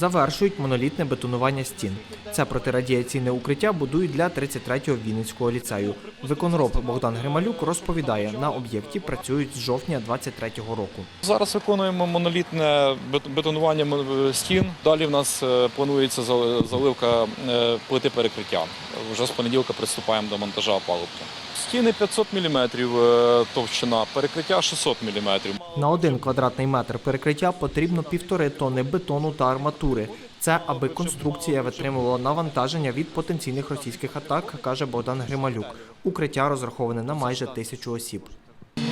Завершують монолітне бетонування стін. Це протирадіаційне укриття будують для 33-го Вінницького ліцею. Виконроб Богдан Грималюк розповідає, на об'єкті працюють з жовтня 23-го року. Зараз виконуємо монолітне бетонування стін. Далі в нас е, планується зал- заливка е, плити перекриття. Вже з понеділка приступаємо до монтажа опалубки. Стіни 500 мм товщина, перекриття 600 мм. На один квадратний метр перекриття потрібно півтори тонни бетону та арматури. Це аби конструкція витримувала навантаження від потенційних російських атак, каже Богдан Грималюк. Укриття розраховане на майже тисячу осіб.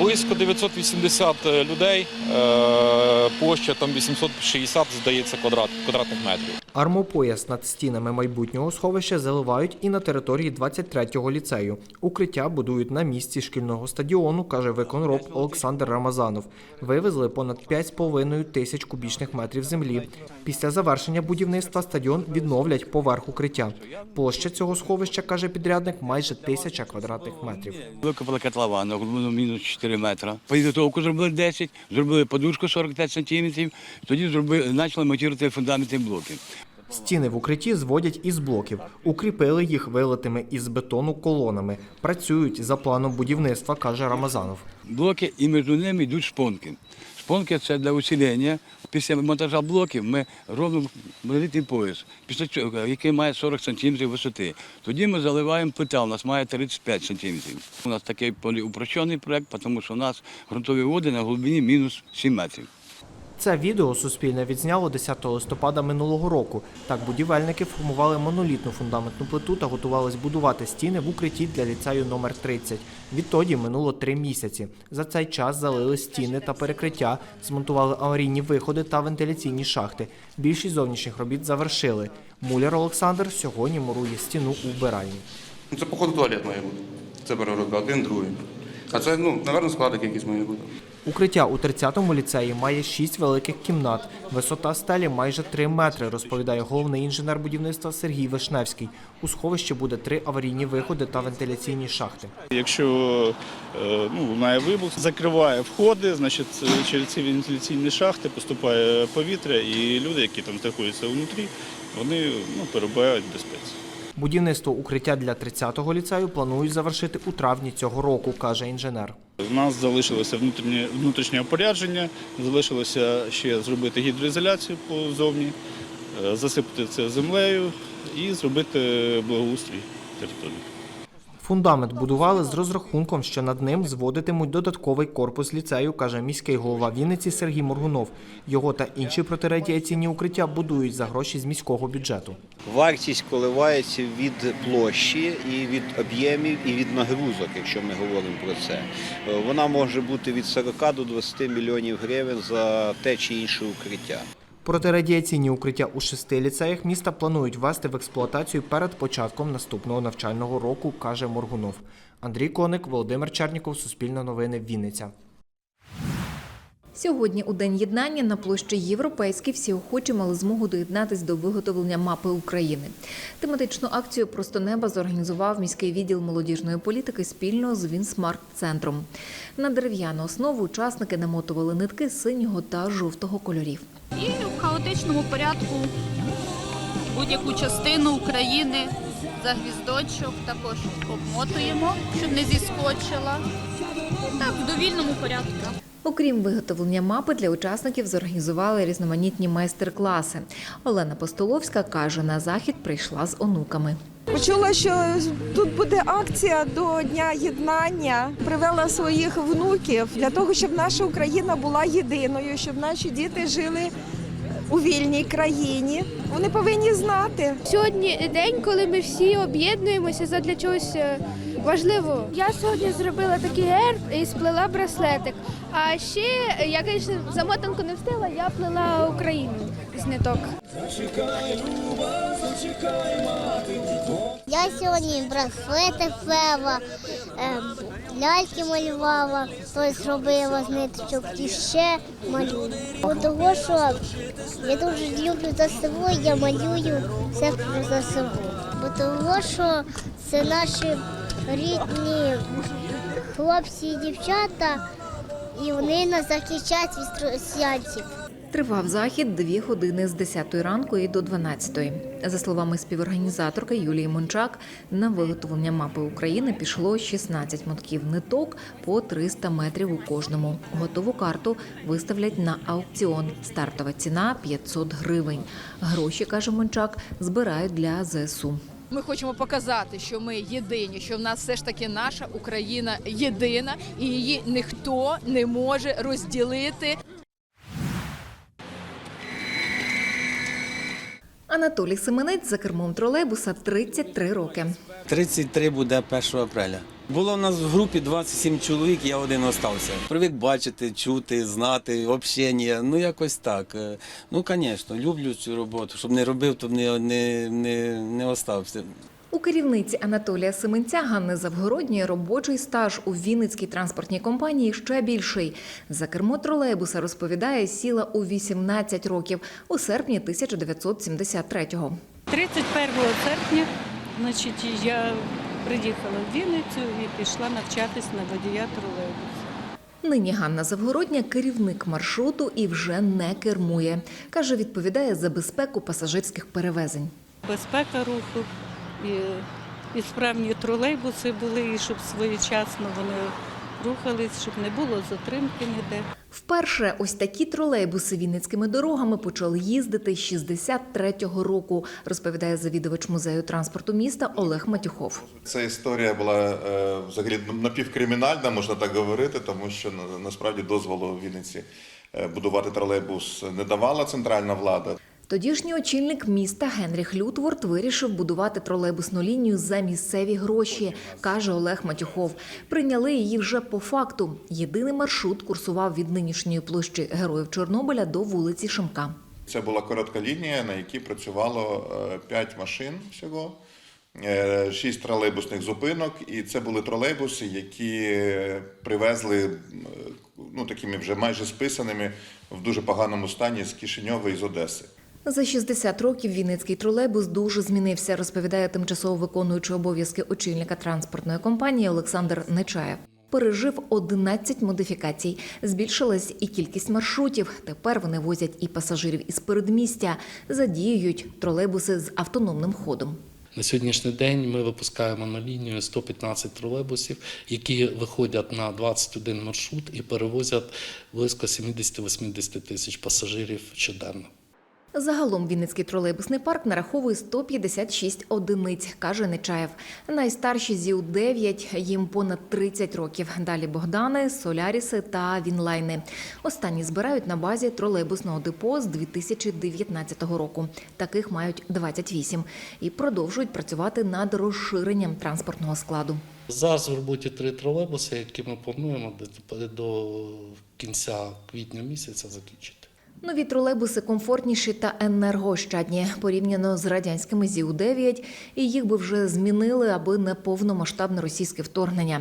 Близько 980 людей, е, площа там 860, здається, квадрат, квадратних метрів. Армопояс над стінами майбутнього сховища заливають і на території 23-го ліцею. Укриття будують на місці шкільного стадіону, каже виконроб Олександр Рамазанов. Вивезли понад 5,5 тисяч кубічних метрів землі. Після завершення будівництва стадіон відновлять поверх укриття. Площа цього сховища, каже підрядник, майже тисяча квадратних метрів. Викопали котлова на глибину мінус 4 метри. Підготовку зробили 10, зробили подушку 45 сантиметрів, тоді зробили, почали монтувати фундаментні блоки. Стіни в укритті зводять із блоків, укріпили їх вилитими із бетону колонами. Працюють за планом будівництва, каже Рамазанов. Блоки і між ними йдуть шпонки. Шпонки це для усилення. Після монтажа блоків ми робимо монолітний пояс, який має 40 см висоти. Тоді ми заливаємо плита, у нас має 35 см. У нас такий упрощений проєкт, тому що у нас ґрунтові води на глибині мінус 7 метрів. Це відео Суспільне відзняло 10 листопада минулого року. Так будівельники формували монолітну фундаментну плиту та готувались будувати стіни в укритті для ліцею номер 30. Відтоді минуло три місяці. За цей час залили стіни та перекриття, змонтували аварійні виходи та вентиляційні шахти. Більшість зовнішніх робіт завершили. Муляр Олександр сьогодні мурує стіну у вбиральні. Ну, Це, походу, туалет має бути. Це перегородка, один, другий. А це, ну, напевно, складик якийсь має бути. Укриття у 30-му ліцеї має шість великих кімнат. Висота стелі майже 3 метри, розповідає головний інженер будівництва Сергій Вишневський. У сховищі буде три аварійні виходи та вентиляційні шахти. Якщо е, ну, лунає вибух, закриває входи, значить е, через ці вентиляційні шахти поступає повітря, і люди, які там знаходяться внутрі, вони ну, перебувають в безпеці. Будівництво укриття для 30-го ліцею планують завершити у травні цього року, каже інженер. У нас залишилося внутрішнє, внутрішнє опорядження, залишилося ще зробити гідроізоляцію позовні, е, засипати це землею і зробити благоустрій території. Фундамент будували з розрахунком, що над ним зводитимуть додатковий корпус ліцею, каже міський голова Вінниці Сергій Моргунов. Його та інші протирадіаційні укриття будують за гроші з міського бюджету. Вартість коливається від площі і від об'ємів, і від нагрузок, якщо ми говоримо про це. Вона може бути від 40 до 20 мільйонів гривень за те чи інше укриття. Протирадіаційні укриття у шести ліцеях міста планують ввести в експлуатацію перед початком наступного навчального року, каже Моргунов. Андрій Коник, Володимир Черніков, Суспільне новини, Вінниця. Сьогодні, у День єднання, на площі Європейській всі охочі мали змогу доєднатись до виготовлення мапи України. Тематичну акцію Просто неба зорганізував міський відділ молодіжної політики спільно з Вінсмарт-центром. На дерев'яну основу учасники намотували нитки синього та жовтого кольорів. і в хаотичному порядку будь-яку частину України за гвіздочок також обмотуємо, щоб не зіскочила. Так, в довільному порядку. Окрім виготовлення мапи, для учасників зорганізували різноманітні майстер-класи. Олена Постоловська каже, на захід прийшла з онуками. Почула, що тут буде акція до Дня єднання. Привела своїх внуків для того, щоб наша Україна була єдиною, щоб наші діти жили у вільній країні. Вони повинні знати. Сьогодні день, коли ми всі об'єднуємося задля чогось е, важливого. Я сьогодні зробила такий герб і сплела браслетик. А ще я, звісно, замотанку не встигла, я плела Україну з ниток. Я сьогодні браслети плела, ем, ляльки малювала, хтось робила з ниточок і ще малюю. Того, що я дуже люблю ЗСУ, я малюю все про ЗСУ. Бо того, що це наші рідні хлопці і дівчата, і вони нас захищають від росіянців. Тривав захід дві години з 10 ранку і до 12. За словами співорганізаторки Юлії Мончак, на виготовлення мапи України пішло 16 мотків ниток по 300 метрів у кожному. Готову карту виставлять на аукціон. Стартова ціна 500 гривень. Гроші, каже Мончак, збирають для ЗСУ. Ми хочемо показати, що ми єдині, що в нас все ж таки наша Україна єдина, і її ніхто не може розділити. Анатолій Семенець за кермом тролейбуса 33 роки. 33 буде 1 апреля. Було в нас в групі 27 чоловік, я один остався. Привик бачити, чути, знати, общення. Ну якось так. Е, Ну, звісно, люблю цю роботу. Щоб не робив, то не, не, не, не остався. У керівниці Анатолія Семенця Ганни Завгородньої робочий стаж у Вінницькій транспортній компанії ще більший. За кермо тролейбуса розповідає, сіла у 18 років у серпні 1973-го. 31 серпня значить, я приїхала в Вінницю і пішла навчатись на водія тролейбусу. Нині Ганна Завгородня керівник маршруту і вже не кермує. Каже, відповідає за безпеку пасажирських перевезень. Безпека руху і, і справні тролейбуси були, і щоб своєчасно вони рухались, щоб не було затримки ніде. Вперше ось такі тролейбуси вінницькими дорогами почали їздити з 63-го року, розповідає завідувач музею транспорту міста Олег Матюхов. Ця історія була е, взагалі напівкримінальна, можна так говорити, тому що на- насправді дозволу в Вінниці е, будувати тролейбус не давала центральна влада. Тодішній очільник міста Генріх Лютворд вирішив будувати тролейбусну лінію за місцеві гроші, каже Олег Матюхов. Прийняли її вже по факту. Єдиний маршрут курсував від нинішньої площі Героїв Чорнобиля до вулиці Шимка. Це була коротка лінія, на якій працювало 5 машин всього, 6 тролейбусних зупинок, і це були тролейбуси, які е, привезли е, ну, такими вже майже списаними в дуже поганому стані з Кишиньова і з Одеси. За 60 років Вінницький тролейбус дуже змінився, розповідає тимчасово виконуючий обов'язки очільника транспортної компанії Олександр Нечаєв. Пережив 11 модифікацій. Збільшилась і кількість маршрутів. Тепер вони возять і пасажирів із передмістя, задіюють тролейбуси з автономним ходом. На сьогоднішній день ми випускаємо на лінію 115 тролейбусів, які виходять на 21 маршрут і перевозять близько 70-80 тисяч пасажирів щоденно. Загалом Вінницький тролейбусний парк нараховує 156 одиниць, каже Нечаєв. Найстарші ЗІУ-9, їм понад 30 років. Далі Богдани, Соляріси та Вінлайни. Останні збирають на базі тролейбусного депо з 2019 року. Таких мають 28. І продовжують працювати над розширенням транспортного складу. Зараз в роботі три тролейбуси, які ми плануємо до кінця квітня місяця закінчити. Нові тролейбуси комфортніші та енергоощадні порівняно з радянськими ЗІУ-9, і їх би вже змінили, аби не повномасштабне російське вторгнення.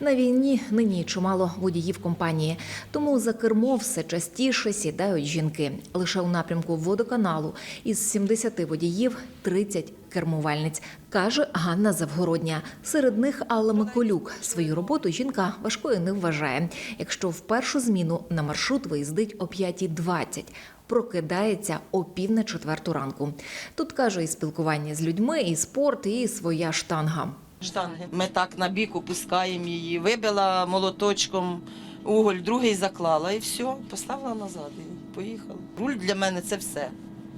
На війні нині чимало водіїв компанії, тому за кермо все частіше сідають жінки. Лише у напрямку водоканалу із 70 водіїв 30 кермувальниць, каже Ганна Завгородня. Серед них Алла Миколюк. Свою роботу жінка важкою не вважає. Якщо в першу зміну на маршрут виїздить о 5.20, прокидається о пів на четверту ранку. Тут каже і спілкування з людьми, і спорт, і своя штанга. штанги. Ми так на бік опускаємо її, вибила молоточком уголь, другий заклала і все, поставила назад і поїхала. Руль для мене це все.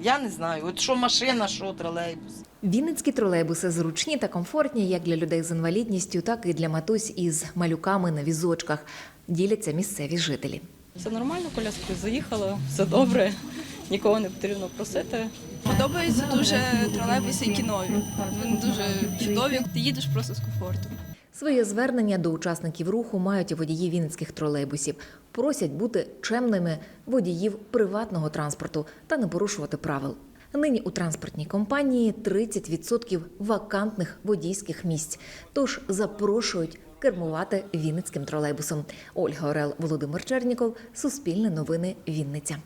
Я не знаю, от що машина, що тролейбус. Вінницькі тролейбуси зручні та комфортні як для людей з інвалідністю, так і для матусь із малюками на візочках. Діляться місцеві жителі. Все нормально, коляскою заїхала, все добре, нікого не потрібно просити. Подобаються дуже тролейбуси і кінові. Вони дуже чудові. Ти їдеш просто з комфортом. Своє звернення до учасників руху мають і водії вінницьких тролейбусів. Просять бути чемними водіїв приватного транспорту та не порушувати правил. Нині у транспортній компанії 30% вакантних водійських місць. Тож запрошують кермувати вінницьким тролейбусом. Ольга Орел, Володимир Черніков, Суспільне новини, Вінниця.